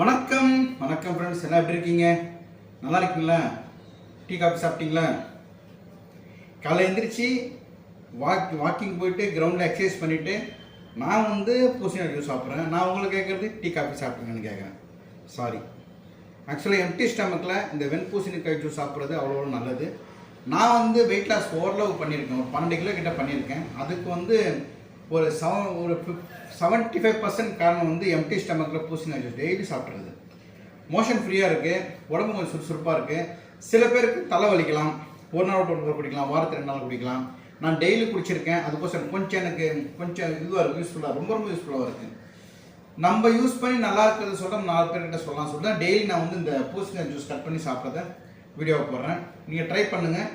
வணக்கம். வணக்கம் ஃப்ரெண்ட்ஸ் எல்லாம் எப்படி இருக்கீங்க? நல்லா இருக்கீங்களா? டீ காஃபி சாப்பிட்டீங்களா? காலை எழுந்திரிச்சு வாக் வாக்கிங் போயிட்டு கிரவுண்டில் எக்ஸசைஸ் பண்ணிவிட்டு நான் வந்து பூசணி ஜூஸ் சாப்பிட்றேன். நான் உங்களை கேட்குறது டீ காஃபி சாப்பிட்டீங்கன்னு கேட்குறேன் சாரி ஆக்சுவலாக எம்டி ஸ்டமக்கில் இந்த வெண்பூசணிக்காய் ஜூஸ் சாப்பிட்றது அவ்வளோ நல்லது. நான் வந்து வெயிட் லாஸ் ஓரளவு பண்ணியிருக்கேன். ஒரு பன்னெண்டு கிலோ கிட்ட பண்ணியிருக்கேன். அதுக்கு வந்து ஒரு செவன் ஒரு செவன்ட்டி ஃபைவ் பர்சன்ட் காரணம் வந்து எம்டி ஸ்டமக்கில் பூசணிக்காய் ஜூஸ் டெய்லி சாப்பிட்றது. மோஷன் ஃப்ரீயாக இருக்குது உடம்பு கொஞ்சம் சுறுசுறுப்பாக இருக்குது சில பேருக்கு தலை வலிக்கலாம் ஒரு நாள் ஒரு நாள் குடிக்கலாம் வாரத்து ரெண்டு நாள் குடிக்கலாம். நான் டெய்லி குடிச்சிருக்கேன் அதுக்கோசரம் கொஞ்சம் எனக்கு கொஞ்சம் இதுவாக இருக்குது யூஸ்ஃபுல்லாக ரொம்ப ரொம்ப யூஸ்ஃபுல்லாக இருக்குது நம்ம யூஸ் பண்ணி நல்லா இருக்கிறத சொல்ல நாலு பேர்கிட்ட சொல்லலாம். சொல்லிட்டு டெய்லி நான் வந்து இந்த பூசணிக்காய் ஜூஸ் கட் பண்ணி சாப்பிட்றத வீடியோவை போடுறேன். நீங்கள் ட்ரை பண்ணுங்கள்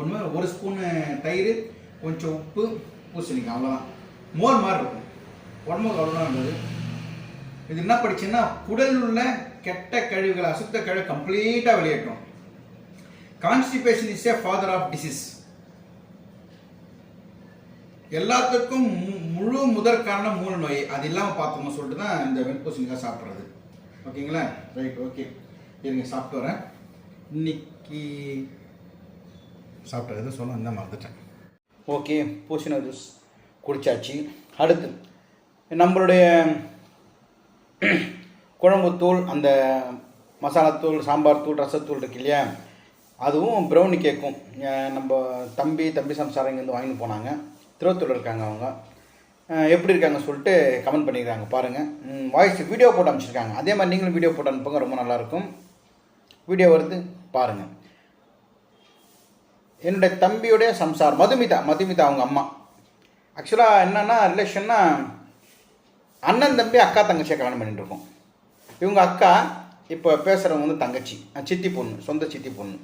ஒன்று ஒரு ஸ்பூனு தயிர் கொஞ்சம் உப்பு பூசணிக்காய். அவ்வளோதான் மோர் மாதிரி இருக்கும். உடம்புக்கு அவ்வளோதான் நல்லது இது என்ன படிச்சுன்னா குடல் உள்ள கெட்ட கழிவுகளை அசுத்த கழிவு கம்ப்ளீட்டாக வெளியேற்றும் constipation is a father of disease எல்லாத்துக்கும் மு- முழு முதற் காரணம் மூல நோய். அது இல்லாமல் பார்த்தோம்னு சொல்லிட்டு தான் இந்த வெண்பூசணிக்காய் சாப்பிட்றது. ஓகேங்களா? ரைட் ஓகே இருங்க சாப்பிட்டு வரேன். இன்னைக்கு சாப்பிட்ட எதுவும் சொல்ல வந்தால் மறந்துட்டேன். ஓகே பூசணி ஜூஸ் குடிச்சாச்சு. அடுத்து நம்மளுடைய குழம்புத்தூள் அந்த மசாலாத்தூள் சாம்பார் தூள் ரசத்தூள் இருக்கு இல்லையா? அதுவும் ப்ரௌனி கேக்கும் நம்ம தம்பி தம்பி சம்சாரம் இங்கேருந்து வாங்கிட்டு போனாங்க. திருவத்தூர் இருக்காங்க அவங்க. எப்படி இருக்காங்க சொல்லிட்டு கமெண்ட் பண்ணிக்கிறாங்க பாருங்கள் வாய்ஸ் வீடியோ போட்டு அனுப்பிச்சிருக்காங்க. அதே மாதிரி நீங்களும் வீடியோ போட்டு அனுப்புங்க ரொம்ப நல்லாயிருக்கும் வீடியோ வருது பாருங்கள் என்னுடைய தம்பியுடைய சம்சார் மதுமிதா மதுமிதா அவங்க அம்மா. ஆக்சுவலாக என்னன்னா ரிலேஷன்னா அண்ணன் தம்பி அக்கா தங்கச்சியை கல்யாணம் பண்ணிட்டு இருக்கோம். இவங்க அக்கா இப்போ பேசுகிறவங்க வந்து தங்கச்சி. சித்தி பொண்ணு சொந்த சித்தி பொண்ணு.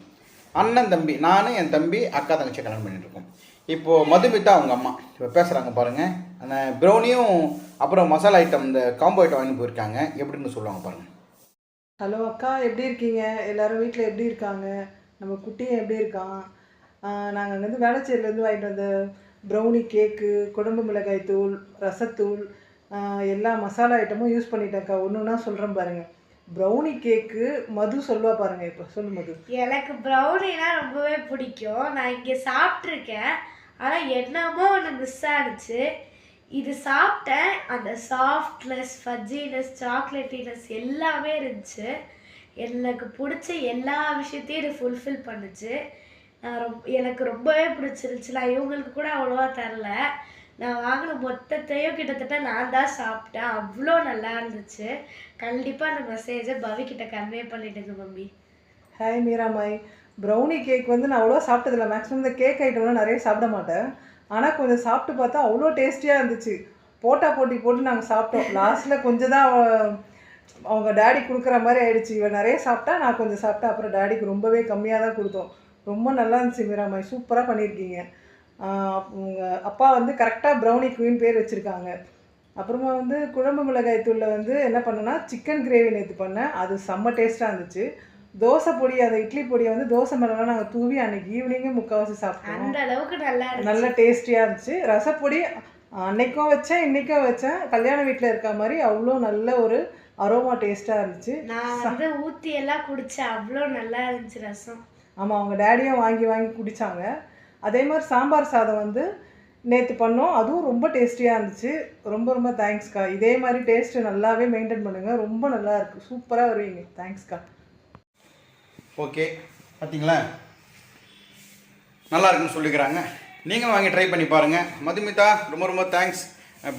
அண்ணன் தம்பி நானும் என் தம்பி அக்கா தங்கச்சியை கல்யாணம் பண்ணிட்டு இருக்கோம். இப்போது மதுமிதா அவங்க அம்மா. இப்போ பேசுகிறாங்க பாருங்கள் அந்த ப்ரௌனியும் அப்புறம் மசாலா ஐட்டம் இந்த காம்போ ஐட்டம் வாங்கி போயிருக்காங்க. எப்படின்னு சொல்லுவாங்க பாருங்கள் ஹலோ அக்கா எப்படி இருக்கீங்க? எல்லாரும் வீட்டில் எப்படி இருக்காங்க? நம்ம குட்டியும் எப்படி இருக்கான்? நாங்கள் அங்கேருந்து வேளச்சேரியிலேருந்து வாங்கிட்டு வந்த ப்ரௌனி கேக்கு குழம்பு மிளகாய் தூள் ரசத்தூள் எல்லா மசாலா ஐட்டமும் யூஸ் பண்ணிட்டேன்க்கா ஒன்று ஒன்றா சொல்கிறேன் பாருங்கள் ப்ரௌனி கேக்கு மது சொல்லுவா பாருங்க இப்போ. சொல்லு மது. எனக்கு ப்ரௌனினா ரொம்பவே பிடிக்கும். நான் இங்கே சாப்பிட்ருக்கேன் ஆனால் என்னமோ ஒன்று மிஸ் ஆனிச்சு. இது சாப்பிட்டேன். அந்த சாஃப்ட்னஸ் ஃபஜ்ஜினஸ் சாக்லேட்டினஸ் எல்லாமே இருந்துச்சு. எனக்கு பிடிச்ச எல்லா விஷயத்தையும் இது ஃபுல்ஃபில் பண்ணுச்சு. நான் எனக்கு ரொம்பவே பிடிச்சிருச்சு நான் இவங்களுக்கு கூட அவ்வளோவா தரல. நான் வாங்கின மொத்தத்தையும் கிட்டத்தட்ட நான் தான் சாப்பிட்டேன். அவ்வளோ நல்லா இருந்துச்சு. கண்டிப்பாக அந்த மெசேஜை பவிக்கிட்ட கன்வே பண்ணிட்டுங்க மம்மி. ஹாய் மீராமாய். ப்ரௌனி கேக் வந்து நான் அவ்வளோ சாப்பிட்டதில்ல. மேக்ஸிமம் இந்த கேக் ஐட்டம்லாம் நிறைய சாப்பிட மாட்டேன். ஆனால் கொஞ்சம் சாப்பிட்டு பார்த்தா அவ்வளோ டேஸ்டியாக இருந்துச்சு. போட்டா போட்டி போட்டு நாங்கள் சாப்பிட்டோம். லாஸ்ட்டில் கொஞ்சம் தான் அவங்க டேடி கொடுக்குற மாதிரி ஆயிடுச்சு. இவன் நிறைய சாப்பிட்டா நான் கொஞ்சம் சாப்பிட்டேன். அப்புறம் டேடிக்கு ரொம்பவே கம்மியாக தான் கொடுத்தோம். ரொம்ப நல்லா இருந்துச்சு மீராமாய். சூப்பராக பண்ணியிருக்கீங்க ஆஹ் உங்க அப்பா வந்து கரெக்டாக ப்ரௌனி குயின் பேர் வச்சுருக்காங்க. அப்புறமா வந்து குழம்பு மிளகாய் தூளில் வந்து என்ன பண்ணேன்னா சிக்கன் கிரேவி நேற்று பண்ணேன். அது செம்ம டேஸ்ட்டாக இருந்துச்சு. தோசை பொடி அந்த இட்லி பொடியை வந்து தோசை மேலாம் நாங்கள் தூவி அன்னைக்கு ஈவினிங்கே முக்கால்வாசி சாப்பிட்டோம். அந்த அளவுக்கு நல்லா நல்ல டேஸ்டியாக இருந்துச்சு. ரசப்பொடி அன்னைக்கும் வச்சேன் இன்றைக்கும் வச்சேன். கல்யாண வீட்டில் இருக்க மாதிரி அவ்வளோ நல்ல ஒரு அரோமா டேஸ்ட்டாக இருந்துச்சு. நான் வந்து ஊத்தி எல்லாம் குடிச்சேன். அவ்வளோ நல்லா இருந்துச்சு ரசம். ஆமாம் அவங்க டேடியும் வாங்கி வாங்கி குடித்தாங்க அதே மாதிரி சாம்பார் சாதம் வந்து நேற்று பண்ணோம். அதுவும் ரொம்ப டேஸ்டியாக இருந்துச்சு. ரொம்ப ரொம்ப தேங்க்ஸ்க்கா இதே மாதிரி டேஸ்ட்டு நல்லாவே மெயின்டைன் பண்ணுங்கள் ரொம்ப நல்லா இருக்குது சூப்பராக வருவீங்க. தேங்க்ஸ்க்கா ஓகே பார்த்தீங்களா நல்லா இருக்குன்னு சொல்லிக்கிறாங்க. நீங்களும் வாங்கி ட்ரை பண்ணி பாருங்கள் மதுமிதா ரொம்ப ரொம்ப தேங்க்ஸ்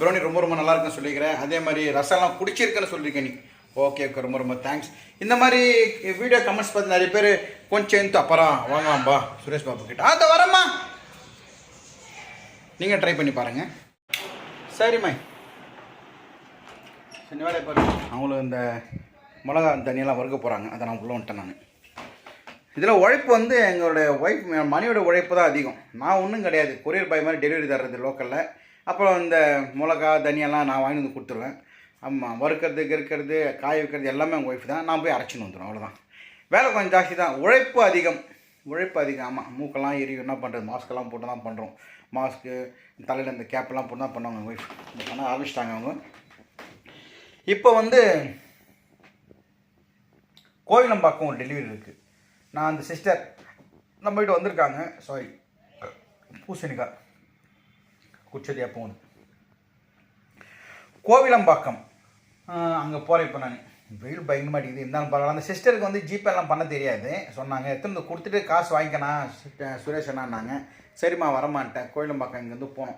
ப்ரௌனி ரொம்ப ரொம்ப நல்லா இருக்குன்னு சொல்லிக்கிறேன். அதே மாதிரி ரசம்லாம் பிடிச்சிருக்குன்னு சொல்லியிருக்கேன் நீ. ஓகே ஓகே ரொம்ப ரொம்ப தேங்க்ஸ் இந்த மாதிரி வீடியோ கமெண்ட்ஸ் பார்த்து நிறைய பேர் கொஞ்சம் இந்த அப்புறம் வாங்கலாம்பா சுரேஷ் பாபு கிட்ட. அதை வரம்மா. நீங்கள் ட்ரை பண்ணி பாருங்கள் சரிம்மா சரி வேலையை பாருங்க அவங்களும் இந்த மிளகா தண்ணியெல்லாம் வறுக்க போகிறாங்க அதை நான் உள்ளே வந்துட்டேன் நான். இதில் உழைப்பு வந்து எங்களுடைய ஒய்ஃப் மணியோட உழைப்பு தான் அதிகம். நான் ஒன்றும் கிடையாது. கொரியர் பாய் மாதிரி டெலிவரி தர்றது லோக்கலில் அப்புறம் இந்த மிளகா தனியெல்லாம் நான் வாங்கி வந்து கொடுத்துருவேன். ஆமாம் வறுக்கிறது கிறுக்கிறது காய வைக்கிறது எல்லாமே உங்கள் ஒய்ஃப் தான். நான் போய் அரைச்சின்னு வந்துடும் அவ்வளோதான் வேலை கொஞ்சம் ஜாஸ்தி தான். உழைப்பு அதிகம். உழைப்பு அதிகம். ஆமாம் மூக்கெல்லாம் எரியும். என்ன பண்ணுறது மாஸ்க்கெல்லாம் போட்டு தான் பண்ணுறோம் மாஸ்க்கு தலையில் இந்த கேப்பெல்லாம் போட்டு தான் பண்ணுவாங்க ஒய்ஃப் பண்ண ஆரம்பிச்சிட்டாங்க அவங்க. இப்போ வந்து கோவிலம்பாக்கம் ஒரு டெலிவரி இருக்குது நான் அந்த சிஸ்டர் நம்ம வீட்டு வந்திருக்காங்க. சாரி பூசணிக்காய். குச்சதியாக போகணும் கோவிலம்பாக்கம். அங்கே போகிறேன் இப்போ நான். வெயில் பயங்கர மாட்டேங்குது இருந்தாலும் பரவாயில்ல. அந்த சிஸ்டருக்கு வந்து ஜிபே எல்லாம் பண்ண தெரியாது. சொன்னாங்க எத்தனை வந்து கொடுத்துட்டு காசு வாங்கிக்கணும் சு- சுரேஷ் அண்ணான்னாங்க. சரிம்மா வரமாட்டேன். கோயிலம்பாக்கம் இங்கேருந்து போனோம்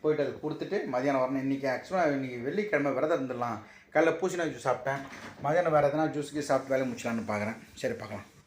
போயிட்டு அது கொடுத்துட்டு மதியானம் வரணும். இன்றைக்கி ஆக்சுவலாக இன்றைக்கி வெள்ளிக்கிழமை விரதம் இருந்துடலாம். காலைல பூசணி ஜூஸ் சாப்பிட்டேன். மதியானம் வேறு எதனா ஜூஸுக்கு சாப்பிட்டு வேலையை முடிச்சலான்னு பார்க்குறேன் சரி பார்க்கலாம்